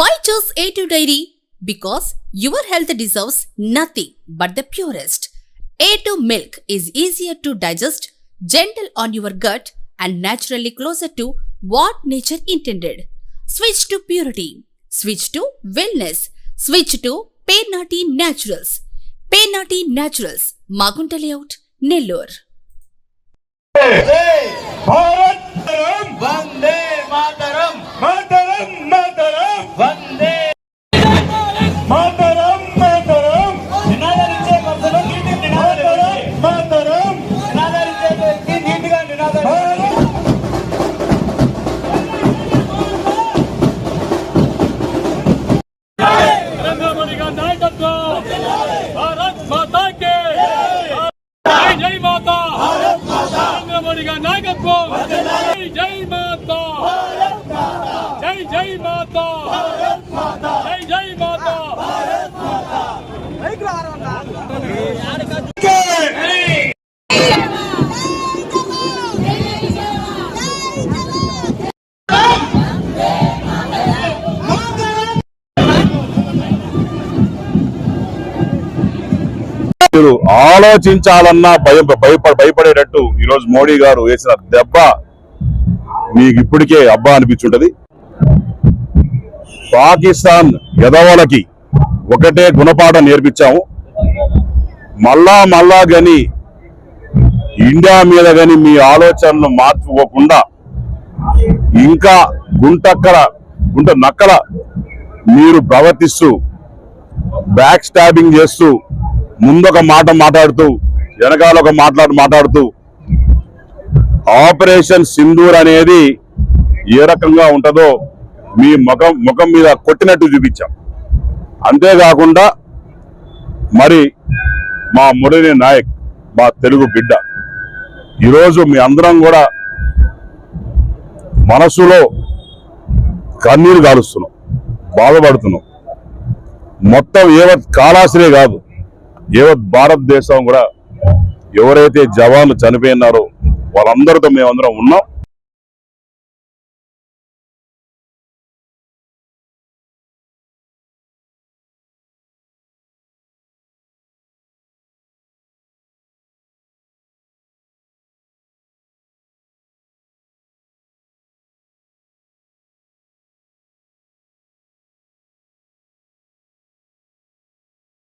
Why choose A2 dairy? Because your health deserves nothing but the purest. A2 milk is easier to digest, gentle on your gut and naturally closer to what nature intended. Switch to purity. Switch to wellness. Switch to Penati Naturals. Penati Naturals, Magunta Layout, Nellore. Hey! Hey! Bharat మాతా కే జై మాతా నరేంద్ర మోడీ గారి నాయకత్వం జై మాతా జై జై మాతా మీరు ఆలోచించాలన్నా భయం భయపడ భయపడేటట్టు ఈరోజు మోడీ గారు వేసిన దెబ్బ మీకు ఇప్పటికే అబ్బా అనిపించుంటది పాకిస్తాన్ ఎదవలకి ఒకటే గుణపాఠం నేర్పించాము మళ్ళా మళ్ళా గని ఇండియా మీద గని మీ ఆలోచనలు మార్చుకోకుండా ఇంకా గుంటక్కల గుంట నక్కల మీరు ప్రవర్తిస్తూ బ్యాక్ స్టాబింగ్ చేస్తూ ముందొక మాట మాట్లాడుతూ వెనకాల ఒక మాట్లాడు మాట్లాడుతూ ఆపరేషన్ సింధూర్ అనేది ఏ రకంగా ఉంటుందో మీ ముఖం ముఖం మీద కొట్టినట్టు చూపించాం అంతేకాకుండా మరి మా మురళి నాయక్ మా తెలుగు బిడ్డ ఈరోజు మీ అందరం కూడా మనసులో కన్నీరు కాలుస్తున్నాం బాధపడుతున్నాం మొత్తం ఏవ కాలాశ్రే కాదు యావత్ భారతదేశం కూడా ఎవరైతే జవాన్లు చనిపోయినారో వాళ్ళందరితో మేమందరం ఉన్నాం